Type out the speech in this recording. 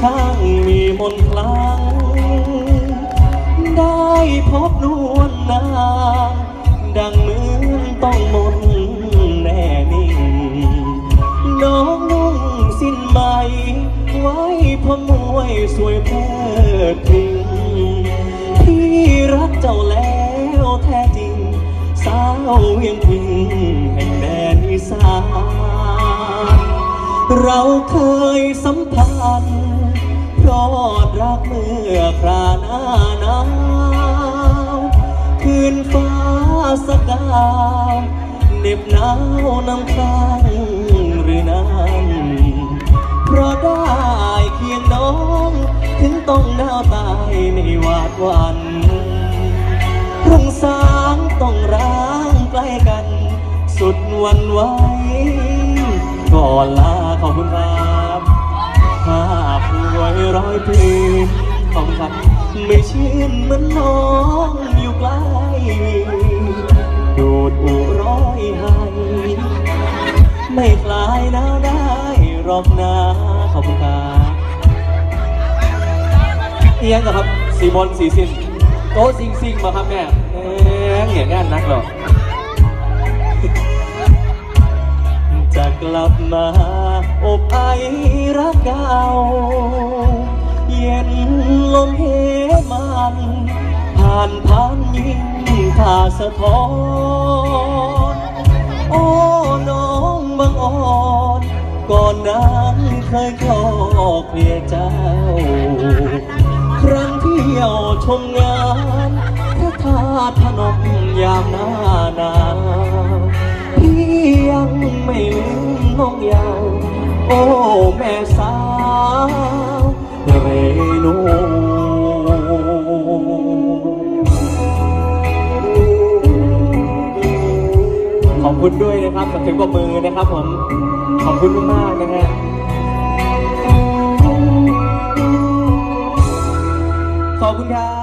ช่างมีมนต์คลัง ได้พบนวลนางดังเหมือนต้องมนแน่นิ่ง น้องนุ่งสิ้นไหมไว้พมวยสวยเพิดพริ้งพี่รักเจ้าแล้วแท้จริง สาวเวียงพิงแห่งแดนอีสานเราเคยสัมพันธ์ พราะรักเมื่อคราหน้าหนาวคืนฟ้าสกาวเหน็บหนาวน้ำค้างหรือนั้นเพราะได้เคียงน้อง ถึงต้องหนาวตายในวาดวันรุ่งสางต้องร้างใกล้กัน สุดวันไหวก่อนลาขอบคุณครับภา ร้อยปีขอบคุณครับไม่ชื่นเหมือนน้องอยู่ใกล้ดูดอุร้อยให้ไม่คลายหนาวได้รอกนะขอบคุณครับเอียงกับครับสีบอลสีสินโต๊ะซิงซิงมาครับแม่เอ๊ะเหงียงานนักหรอกจะกลับมาอบไอรักเก่า ลมเพมันผ่านผ่านยิ่งทาสะท้อนโอ้น้องบางอ่อนก่อนนั้นเคยคลอกเพียเจ้า ครั้งเที่ยวชมงานพระธาตุพนมยามหน้าหนาวพี่ยังไม่ลืมน้องยาวโอ้ แม่สาวเรนู ขอบคุณด้วยนะครับสำหรับปรบมือนะครับผมขอบคุณมากๆนะฮะขอบคุณครับ